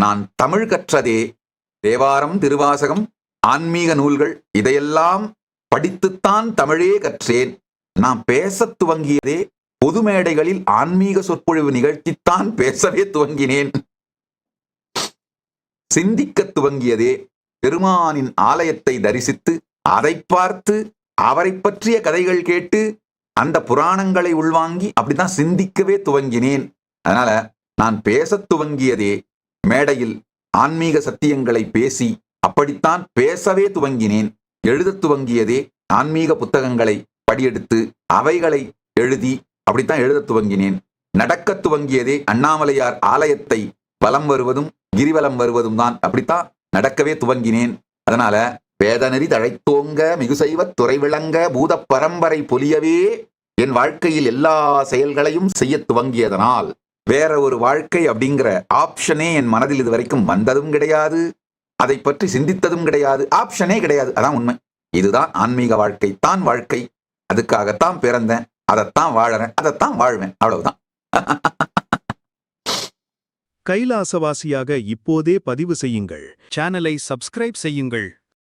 நான் தமிழ் கற்றதே. தேவாரம் திருவாசகம் ஆன்மீக நூல்கள் இதையெல்லாம் படித்துத்தான் தமிழே கற்றேன். நான் பேசத் துவங்கியதே பொது மேடைகளில் ஆன்மீக சொற்பொழிவு நிகழ்த்தித்தான் பேசவே துவங்கினேன். சிந்திக்கத் துவங்கியதே பெருமானின் ஆலயத்தை தரிசித்து அதை பார்த்து அவரை பற்றிய கதைகள் கேட்டு அந்த புராணங்களை உள்வாங்கி அப்படிதான் சிந்திக்கவே துவங்கினேன். அதனால நான் பேச துவங்கியதே மேடையில் ஆன்மீக சத்தியங்களை பேசி அப்படித்தான் பேசவே துவங்கினேன். எழுதத் துவங்கியதே ஆன்மீக புத்தகங்களை படியெடுத்து அவைகளை எழுதி அப்படித்தான் எழுதத் துவங்கினேன். நடக்கத் துவங்கியதே அண்ணாமலையார் ஆலயத்தை வலம் வருவதும் கிரிவலம் வருவதும் தான் அப்படித்தான் நடக்கவே துவங்கினேன். அதனால வேதநெறி தழைத்தோங்க மிகுசைவத் துறை விளங்க பூத பரம்பரை பொலியவே என் வாழ்க்கையில் எல்லா செயல்களையும் செய்யத் துவங்கியதனால் வேற ஒரு வாழ்க்கை அப்படிங்கிற ஆப்ஷனே என் மனதில் இதுவரைக்கும் வந்ததும் கிடையாது. அதை பற்றி சிந்தித்ததும் கிடையாது. ஆப்ஷனே கிடையாது. அதான் உண்மை. இதுதான் ஆன்மீக வாழ்க்கை. தான் வாழ்க்கை. அதுக்காகத்தான் பிறந்தேன். அதைத்தான் வாழறேன். அதைத்தான் வாழ்வேன். அவ்வளவுதான். கைலாசவாசியாக இப்போதே பதிவு செய்யுங்கள். சேனலை சப்ஸ்கிரைப் செய்யுங்கள்.